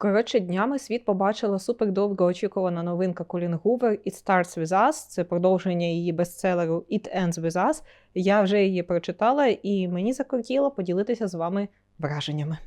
Коротше, днями світ побачила супер довгоочікувана новинка Колін Гувер «It Starts With Us». Це продовження її бестселеру «It Ends With Us». Я вже її прочитала, і мені закортіло поділитися з вами враженнями.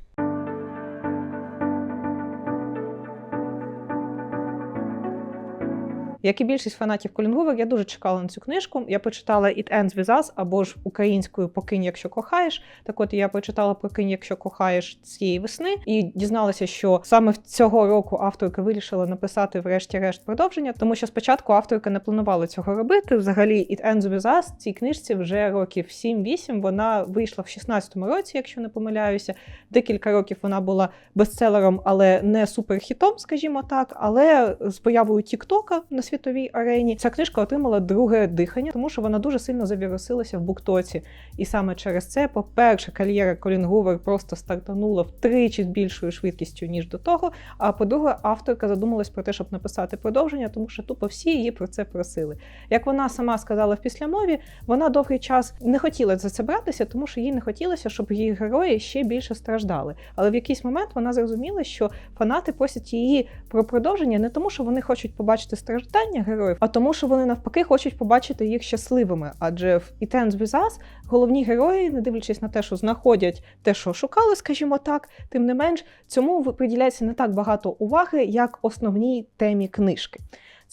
Як і більшість фанатів Колін я дуже чекала на цю книжку. Я почитала «It Ends With Us» або ж українською «Покинь, якщо кохаєш». Так от я почитала «Покинь, якщо кохаєш» цієї весни і дізналася, що саме цього року авторка вирішила написати врешті-решт продовження, тому що спочатку авторка не планувала цього робити. Взагалі, «It Ends With Us» цій книжці вже років 7-8. Вона вийшла в 16-му році, якщо не помиляюся. Декілька років вона була бестселером, але не суперхітом, скажімо так. Але з появою Тіктока на світовій арені ця книжка отримала друге дихання, тому що вона дуже сильно завірусилася в буктоці. І саме через це, по-перше, кар'єра Колін Гувер просто стартанула втричі з більшою швидкістю ніж до того. А по-друге, авторка задумалась про те, щоб написати продовження, тому що тупо всі її про це просили. Як вона сама сказала в післямові, вона довгий час не хотіла за це братися, тому що їй не хотілося, щоб її герої ще більше страждали. Але в якийсь момент вона зрозуміла, що фанати просять її про продовження не тому, що вони хочуть побачити страждання героїв, а тому, що вони навпаки хочуть побачити їх щасливими. Адже в «It Ends With Us» головні герої, не дивлячись на те, що знаходять те, що шукали, скажімо так, тим не менш цьому приділяється не так багато уваги, як основній темі книжки.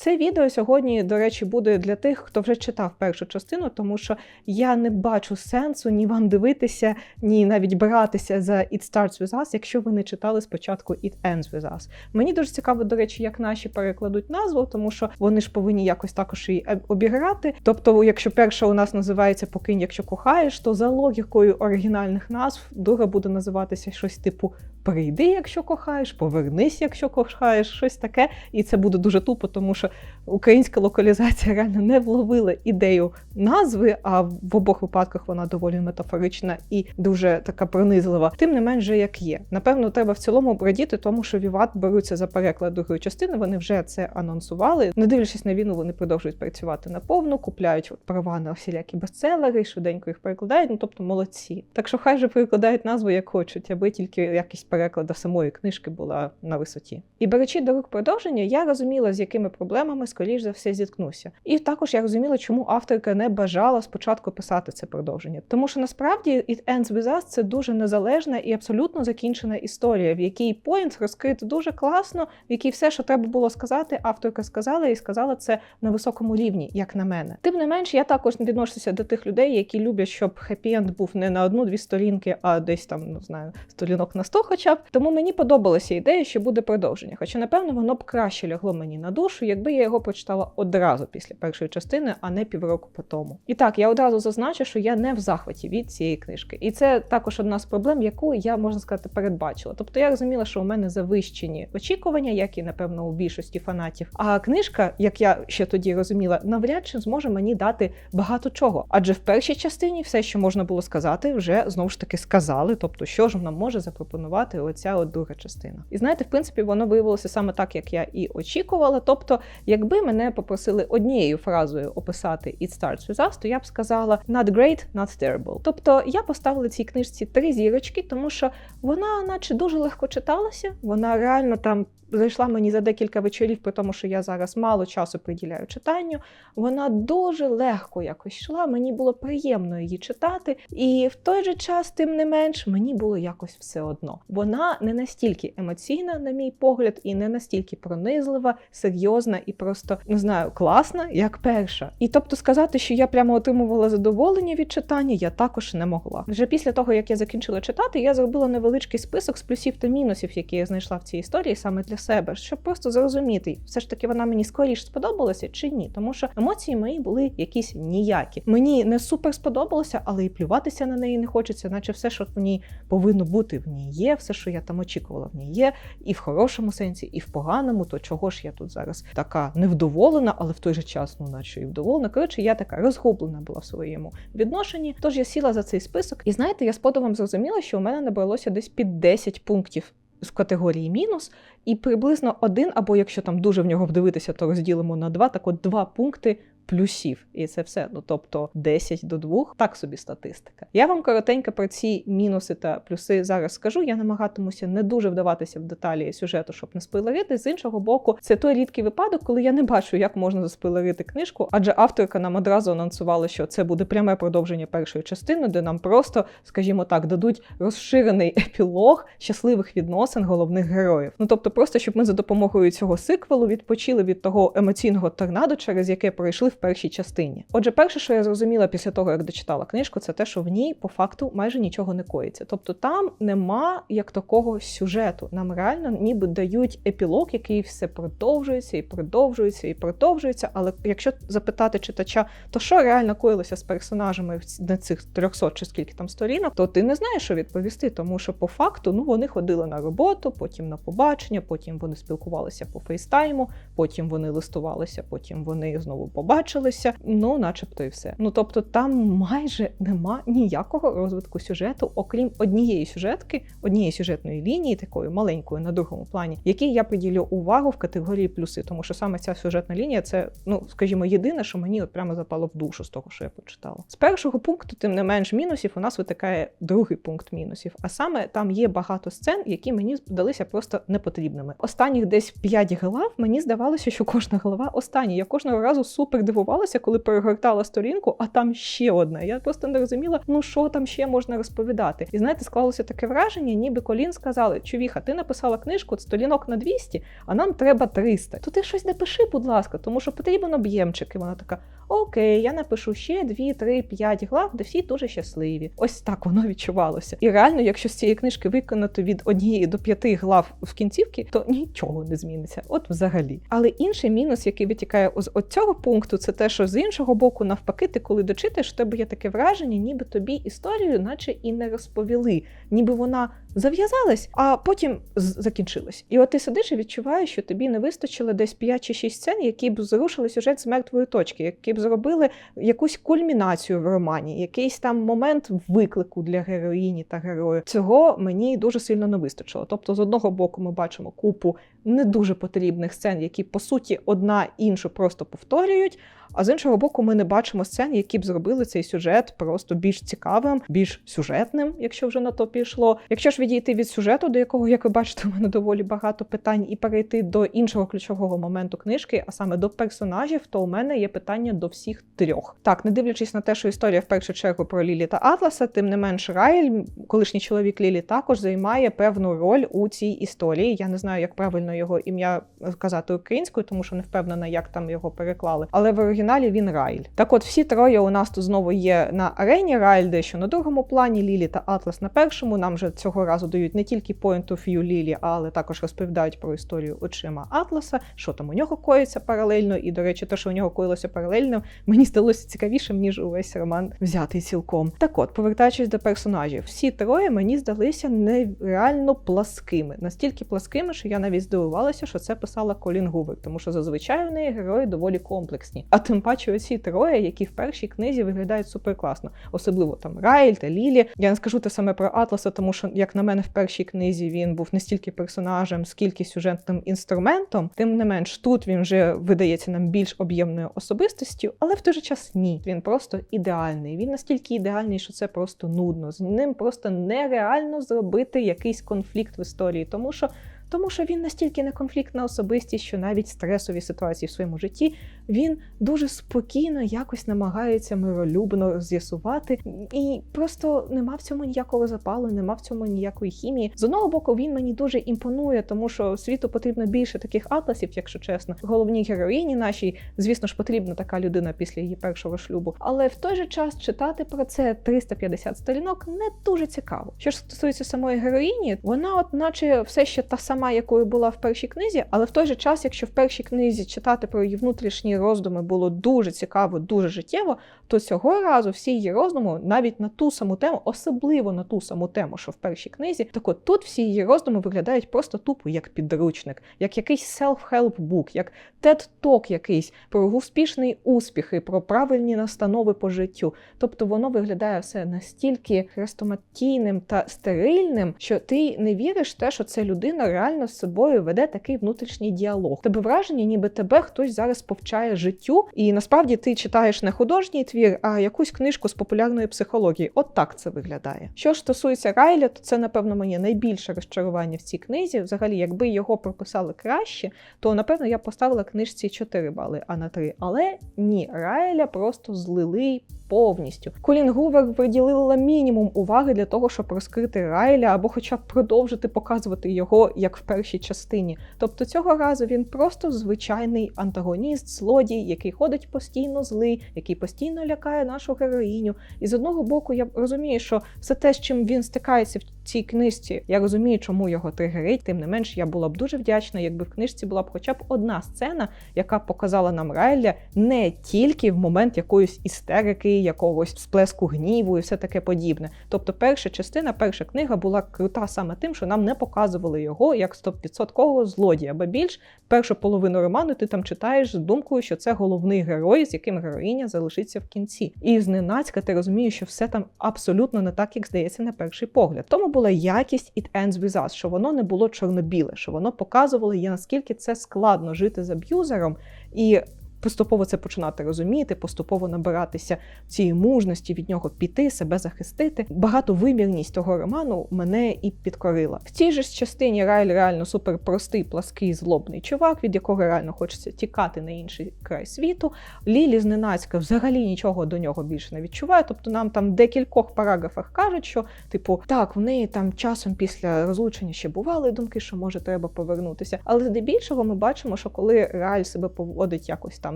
Це відео сьогодні, до речі, буде для тих, хто вже читав першу частину, тому що я не бачу сенсу ні вам дивитися, ні навіть братися за It Starts With Us, якщо ви не читали спочатку It Ends With Us. Мені дуже цікаво, до речі, як наші перекладуть назву, тому що вони ж повинні якось також її обіграти. Тобто, якщо перша у нас називається Покинь, якщо кохаєш, то за логікою оригінальних назв друга буде називатися щось типу Прийди, якщо кохаєш, повернись, якщо кохаєш, щось таке. І це буде дуже тупо, тому що українська локалізація реально не вловила ідею назви, а в обох випадках вона доволі метафорична і дуже така пронизлива. Тим не менше, як є. Напевно, треба в цілому радіти, тому що Віват беруться за переклад другої частини. Вони вже це анонсували. Не дивлячись на війну, вони продовжують працювати наповну, купляють права на всілякі бестселери, швиденько їх перекладають. Ну тобто молодці. Так що хай же перекладають назву як хочуть, аби тільки якість перекладу самої книжки була на висоті. І беручи до рук продовження, я розуміла, з якими проблемами скоріш за все зіткнуся. І також я розуміла, чому авторка не бажала спочатку писати це продовження. Тому що насправді It Ends With Us – це дуже незалежна і абсолютно закінчена історія, в якій поінт розкрит дуже класно, в якій все, що треба було сказати, авторка сказала і сказала це на високому рівні, як на мене. Тим не менш, я також не відношуся до тих людей, які люблять, щоб хеппі-енд був не на одну-дві сторінки, а десь там не знаю, сторінок на сто, хоча. Тому мені подобалася ідея, що буде продовження. Хоча, напевно, воно б краще лягло мені на душу, якби я його прочитала одразу після першої частини, а не півроку по тому. І так, я одразу зазначу, що я не в захваті від цієї книжки. І це також одна з проблем, яку я можна сказати передбачила. Тобто я розуміла, що у мене завищені очікування, як і напевно у більшості фанатів. А книжка, як я ще тоді розуміла, навряд чи зможе мені дати багато чого. Адже в першій частині все, що можна було сказати, вже знову ж таки сказали. Тобто, що ж нам може запропонувати оця от друга частина. І знаєте, в принципі, воно виявилося саме так, як я і очікувала. Тобто, якби мене попросили однією фразою описати It Starts With Us, то я б сказала not great, not terrible. Тобто я поставила цій книжці три зірочки, тому що вона, наче, дуже легко читалася, вона реально там. Зайшла мені за декілька вечорів, при тому, що я зараз мало часу приділяю читанню. Вона дуже легко якось йшла, мені було приємно її читати, і в той же час, тим не менш, мені було якось все одно. Вона не настільки емоційна, на мій погляд, і не настільки пронизлива, серйозна і просто не знаю, класна, як перша. І тобто сказати, що я прямо отримувала задоволення від читання, я також не могла. Вже після того, як я закінчила читати, я зробила невеличкий список з плюсів та мінусів, які я знайшла в цій історії саме для себе, щоб просто зрозуміти, все ж таки вона мені скоріше сподобалася чи ні. Тому що емоції мої були якісь ніякі. Мені не супер сподобалося, але і плюватися на неї не хочеться, наче все, що в ній повинно бути, в ній є, все, що я там очікувала, в ній є, і в хорошому сенсі, і в поганому, то чого ж я тут зараз така невдоволена, але в той же час, ну наче і вдоволена. Коротше, я така розгублена була в своєму відношенні. Тож я сіла за цей список, і знаєте, я з подивом зрозуміла, що у мене набралося десь під 10 пунктів. З категорії мінус, і приблизно один, або якщо там дуже в нього вдивитися, то розділимо на два. Так от два пункти плюсів, і це все. Ну тобто 10 до 2, так собі статистика. Я вам коротенько про ці мінуси та плюси зараз скажу. Я намагатимуся не дуже вдаватися в деталі сюжету, щоб не спойлерити. З іншого боку, це той рідкий випадок, коли я не бачу, як можна заспойлерити книжку, адже авторка нам одразу анонсувала, що це буде пряме продовження першої частини, де нам просто, скажімо так, дадуть розширений епілог щасливих відносин головних героїв. Ну тобто, просто щоб ми за допомогою цього сиквелу відпочили від того емоційного торнадо, через яке пройшли в першій частині. Отже, перше, що я зрозуміла після того, як дочитала книжку, це те, що в ній по факту майже нічого не коїться. Тобто там нема як такого сюжету. Нам реально ніби дають епілог, який все продовжується і продовжується і продовжується. Але якщо запитати читача, то що реально коїлося з персонажами на цих 300 чи скільки там сторінок, то ти не знаєш, що відповісти, тому що по факту ну вони ходили на роботу, потім на побачення, потім вони спілкувалися по фейстайму, потім вони листувалися, потім вони знову побачилися. Ну, начебто, і все. Ну тобто, там майже нема ніякого розвитку сюжету, окрім однієї сюжетки, однієї сюжетної лінії, такої маленької на другому плані, якій я приділю увагу в категорії плюси, тому що саме ця сюжетна лінія це, ну скажімо, єдине, що мені от прямо запало в душу з того, що я почитала. З першого пункту, тим не менш мінусів, у нас витикає другий пункт мінусів. А саме там є багато сцен, які мені здалися просто непотрібними. Останніх десь п'ять глав мені здавалося, що кожна глава остання. Я кожного разу супер дивувалася, коли перегортала сторінку, а там ще одна. Я просто не розуміла, ну що там ще можна розповідати. І знаєте, склалося таке враження, ніби колін сказали: Чувіха, ти написала книжку сторінок на 200, а нам треба 300. То ти щось напиши, будь ласка, тому що потрібен об'ємчик. І вона така: Окей, я напишу ще 2, 3, 5 глав, де всі дуже щасливі. Ось так воно відчувалося. І реально, якщо з цієї книжки виконати від однієї до п'яти глав в кінцівки, то нічого не зміниться. От взагалі. Але інший мінус, який витікає з цього пункту, це те, що з іншого боку, навпаки, ти коли дочитаєш, в тебе є таке враження, ніби тобі історію, наче і не розповіли, ніби вона зав'язалась, а потім закінчилась. І от ти сидиш і відчуваєш, що тобі не вистачило десь 5 чи 6 сцен, які б зрушили сюжет з мертвої точки, які б зробили якусь кульмінацію в романі, якийсь там момент виклику для героїні та герою. Цього мені дуже сильно не вистачило. Тобто, з одного боку, ми бачимо купу не дуже потрібних сцен, які по суті одна іншу просто повторюють. А з іншого боку, ми не бачимо сцен, які б зробили цей сюжет просто більш цікавим, більш сюжетним, якщо вже на то пішло. Якщо ж відійти від сюжету, до якого, як ви бачите, у мене доволі багато питань, і перейти до іншого ключового моменту книжки, а саме до персонажів, то у мене є питання до всіх трьох. Так, не дивлячись на те, що історія в першу чергу про Лілі та Атласа, тим не менш Райль, колишній чоловік Лілі, також займає певну роль у цій історії. Я не знаю, як правильно його ім'я сказати українською, тому що не впевнена, як там його переклали. Але оригіналі він Райль. Так от всі троє у нас тут знову є на арені. Райль дещо на другому плані, Лілі та Атлас на першому. Нам вже цього разу дають не тільки point of view Лілі, але також розповідають про історію очима Атласа, що там у нього коїться паралельно. І, до речі, те, що у нього коїлося паралельно, мені здалося цікавішим, ніж увесь роман взятий цілком. Так от, повертаючись до персонажів, всі троє мені здалися нереально пласкими, настільки пласкими, що я навіть здивувалася, що це писала Колін Гувер, тому що зазвичай у неї герої доволі комплексні. А тим паче оці троє, які в першій книзі виглядають супер класно, особливо там Райль та Лілі. Я не скажу те саме про Атласа, тому що, як на мене, в першій книзі він був не стільки персонажем, скільки сюжетним інструментом. Тим не менш, тут він вже видається нам більш об'ємною особистостю, але в той же час ні. Він просто ідеальний. Він настільки ідеальний, що це просто нудно. З ним просто нереально зробити якийсь конфлікт в історії, тому що. Тому що він настільки неконфліктна особистість, що навіть стресові ситуації в своєму житті він дуже спокійно якось намагається миролюбно з'ясувати, і просто нема в цьому ніякого запалу, нема в цьому ніякої хімії. З одного боку, він мені дуже імпонує, тому що світу потрібно більше таких атласів, якщо чесно. Головній героїні нашій, звісно ж, потрібна така людина після її першого шлюбу. Але в той же час читати про це 350 сторінок не дуже цікаво. Що ж стосується самої героїні, вона, от, наче, все ще та сама, якою була в першій книзі, але в той же час, якщо в першій книзі читати про її внутрішні роздуми було дуже цікаво, дуже життєво, то цього разу всі її роздуми навіть на ту саму тему, особливо на ту саму тему, що в першій книзі, так от тут всі її роздуми виглядають просто тупо як підручник, як якийсь self-help book, як TED-Talk якийсь про успішний успіхи, про правильні настанови по життю. Тобто воно виглядає все настільки хрестоматійним та стерильним, що ти не віриш в те, що це людина реально з собою веде такий внутрішній діалог. Тебе враження, ніби тебе хтось зараз повчає життю, і насправді ти читаєш не художній твір, а якусь книжку з популярної психології. От так це виглядає. Що ж стосується Райля, то це, напевно, моє найбільше розчарування в цій книзі. Взагалі, якби його прописали краще, то напевно я поставила книжці 4 бали, а на 3. Але ні, Райля просто злили повністю. Колін Гувер виділила мінімум уваги для того, щоб розкрити Райля або хоча б продовжити показувати його як в першій частині. Тобто цього разу він просто звичайний антагоніст, злодій, який ходить постійно злий, який постійно лякає нашу героїню. І з одного боку, я розумію, що все те, з чим він стикається в цій книжці, я розумію, чому його тригерить. Тим не менш, я була б дуже вдячна, якби в книжці була б хоча б одна сцена, яка показала нам Райля не тільки в момент якоїсь істерики, якогось сплеску гніву і все таке подібне. Тобто, перша частина, перша книга була крута саме тим, що нам не показували його як 100% злодія, або більш першу половину роману ти там читаєш з думкою, що це головний герой, з яким героїня залишиться в кінці. І зненацька ти розумієш, що все там абсолютно не так, як здається на перший погляд. Тому була якість It Ends With Us, що воно не було чорно-біле, що воно показувало, наскільки це складно жити з аб'юзером. І поступово це починати розуміти, поступово набиратися цієї мужності від нього піти, себе захистити. Багатовимірність того роману мене і підкорила. В цій же частині Райль реально супер простий, плаский, злобний чувак, від якого реально хочеться тікати на інший край світу. Лілі зненацька взагалі нічого до нього більше не відчуває. Тобто нам там в декількох параграфах кажуть, що типу так, в неї там часом після розлучення ще бували думки, що може треба повернутися. Але здебільшого ми бачимо, що коли Райль себе поводить якось там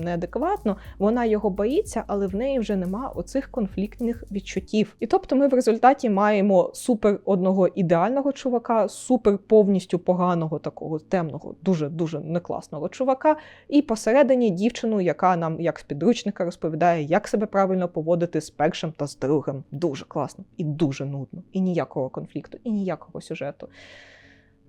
неадекватно, вона його боїться, але в неї вже нема оцих конфліктних відчуттів. І тобто ми в результаті маємо супер одного ідеального чувака, супер повністю поганого такого темного, дуже дуже некласного чувака, і посередині дівчину, яка нам як з підручника розповідає, як себе правильно поводити з першим та з другим. Дуже класно і дуже нудно, і ніякого конфлікту, і ніякого сюжету.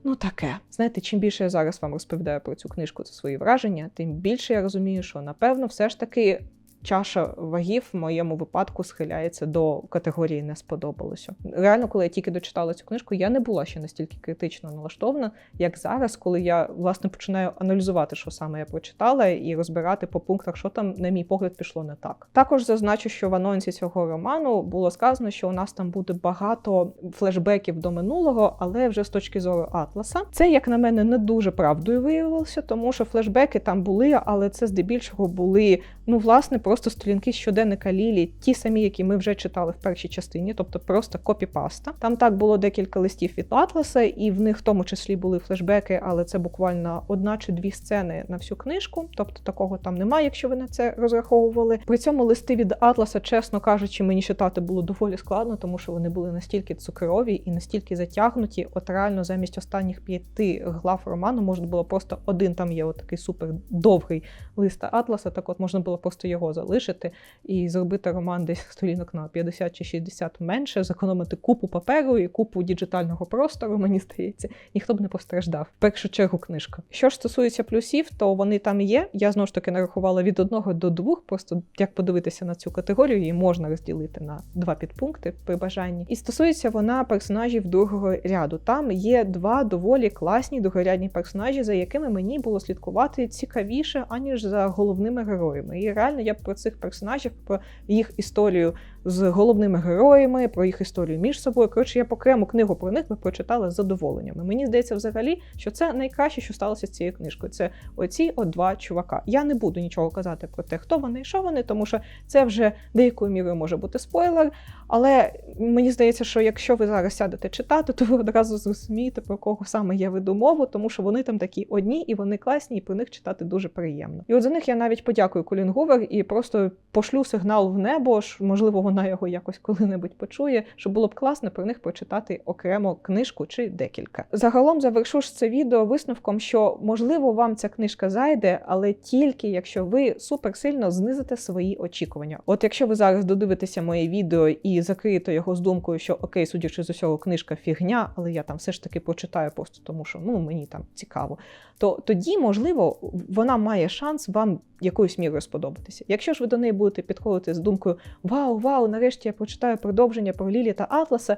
Ну, таке. Знаєте, чим більше я зараз вам розповідаю про цю книжку та свої враження, тим більше я розумію, що напевно все ж таки чаша вагів в моєму випадку схиляється до категорії не сподобалося. Реально, коли я тільки дочитала цю книжку, я не була ще настільки критично налаштована, як зараз, коли я власне починаю аналізувати, що саме я прочитала, і розбирати по пунктах, що там, на мій погляд, пішло не так. Також зазначу, що в анонсі цього роману було сказано, що у нас там буде багато флешбеків до минулого, але вже з точки зору Атласа. Це, як на мене, не дуже правдою виявилося, тому що флешбеки там були, але це здебільшого були, ну, власне, просто сторінки щоденника Лілі, ті самі, які ми вже читали в першій частині, тобто просто копіпаста. Там так було декілька листів від Атласа, і в них в тому числі були флешбеки, але це буквально одна чи дві сцени на всю книжку. Тобто такого там немає, якщо ви на це розраховували. При цьому листи від Атласа, чесно кажучи, мені читати було доволі складно, тому що вони були настільки цукрові і настільки затягнуті. От реально замість останніх п'яти глав роману можна було просто один там є отакий супер довгий лист Атласа. Так от можна було просто його залишити і зробити роман десь сторінок на 50 чи 60 менше, зекономити купу паперу і купу діджитального простору, мені здається, ніхто б не постраждав. В першу чергу книжка. Що ж стосується плюсів, то вони там є. Я знову ж таки нарахувала від одного до двох. Просто як подивитися на цю категорію, її можна розділити на два підпункти при бажанні. І стосується вона персонажів другого ряду. Там є два доволі класні другорядні персонажі, за якими мені було слідкувати цікавіше, аніж за головними героями. І реально я про цих персонажів, про їх історію з головними героями, про їх історію між собою. Коротше, я окрему книгу про них би прочитала з задоволенням. Мені здається, взагалі, що це найкраще, що сталося з цією книжкою. Це оці от два чувака. Я не буду нічого казати про те, хто вони і що вони, тому що це вже деякою мірою може бути спойлер. Але мені здається, що якщо ви зараз сядете читати, то ви одразу зрозумієте, про кого саме я веду мову, тому що вони там такі одні, і вони класні, і про них читати дуже приємно. І от за них я навіть подякую Колін Гувер і просто пошлю сигнал в небо, можливо, вона його якось коли-небудь почує, що було б класно про них прочитати окремо книжку чи декілька. Загалом завершу ж це відео висновком, що можливо вам ця книжка зайде, але тільки якщо ви суперсильно знизите свої очікування. От якщо ви зараз додивитеся моє відео і закриєте його з думкою, що окей, судячи з усього, книжка фігня, але я там все ж таки прочитаю просто тому, що ну мені там цікаво, то тоді, можливо, вона має шанс вам якоюсь мірою сподобатися. Якщо ж ви до неї будете підходити з думкою Вау, вау, вау, нарешті я прочитаю продовження про Лілі та Атласа.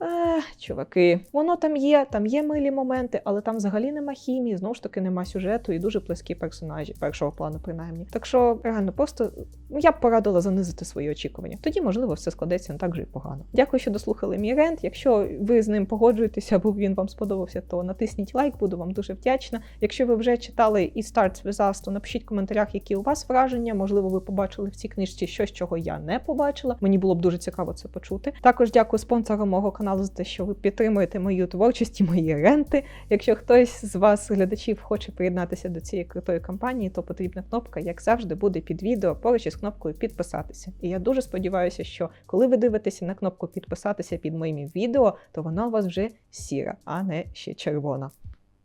Ех, чуваки, воно там є, там є милі моменти, але там взагалі нема хімії, знову ж таки нема сюжету і дуже плескі персонажі першого плану, принаймні. Так що реально просто ну, я б порадила занизити свої очікування. Тоді, можливо, все складеться не так же і погано. Дякую, що дослухали мій рент. Якщо ви з ним погоджуєтеся або він вам сподобався, то натисніть лайк, буду вам дуже вдячна. Якщо ви вже читали і Starts with Us, то напишіть в коментарях, які у вас враження. Можливо, ви побачили в цій книжці щось, чого я не побачила. Мені було б дуже цікаво це почути. Також дякую спонсорам мого каналу за те, що ви підтримуєте мою творчість і мої ренти. Якщо хтось з вас, глядачів, хоче приєднатися до цієї крутої кампанії, то потрібна кнопка, як завжди, буде під відео поруч із кнопкою підписатися. І я дуже сподіваюся, що коли ви дивитеся на кнопку підписатися під моїм відео, то вона у вас вже сіра, а не ще червона.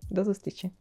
До зустрічі!